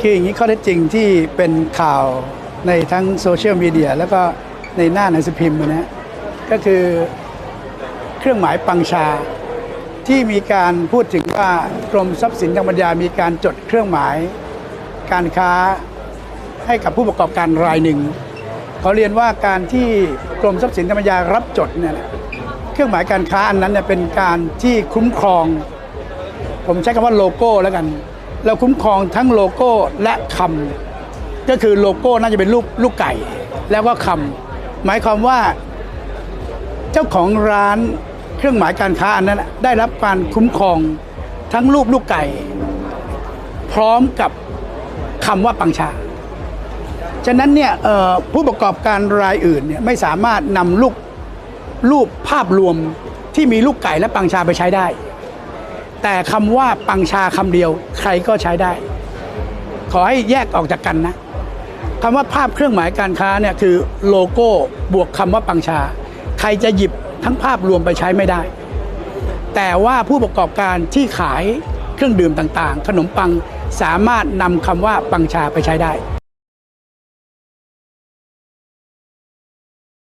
คืออย่างนี้ข้อเท็จจริงที่เป็นข่าวในทั้งโซเชียลมีเดียแล้วก็ในหน้าหนังสือพิมพ์นะฮะก็คือเครื่องหมายปังชาที่มีการพูดถึงว่ากรมทรัพย์สินทางปัญญา มีการจดเครื่องหมาย การค้าให้กับผู้ประกอบการรายหนึ่งเขาเรียนว่าการที่กรมทรัพย์สินทางปัญญารับจดเนี่ยเครื่องหมายการค้าอันนั้นเนี่ยเป็นการที่คุ้มครอง ผมใช้คำว่าโลโก้แล้วกัน เราคุ้มครองทั้งโลโก้และคำก็คือโลโก้น่าจะเป็นรูปลูกไก่ แล้วก็คำหมายความว่า เจ้าของร้านเครื่องหมายการค้าอันนั้นได้รับการคุ้มครองทั้งรูปลูกไก่ พร้อมกับคำว่าปังชา ฉะนั้นเนี่ยผู้ประกอบการรายอื่นเนี่ยไม่สามารถนำลูกรูปภาพรวมที่มีลูกไก่และปังชาไปใช้ได้ แต่คำว่าปังชาคำเดียวใครก็ใช้ได้ ขอให้แยกออกจากกันนะคำว่าภาพเครื่องหมายการค้าเนี่ยคือโลโก้บวกคำว่าปังชา ใครจะหยิบทั้งภาพรวมไปใช้ไม่ได้ แต่ว่าผู้ประกอบการที่ขายเครื่องดื่มต่างๆ ขนมปังสามารถนำคำว่าปังชาไปใช้ได้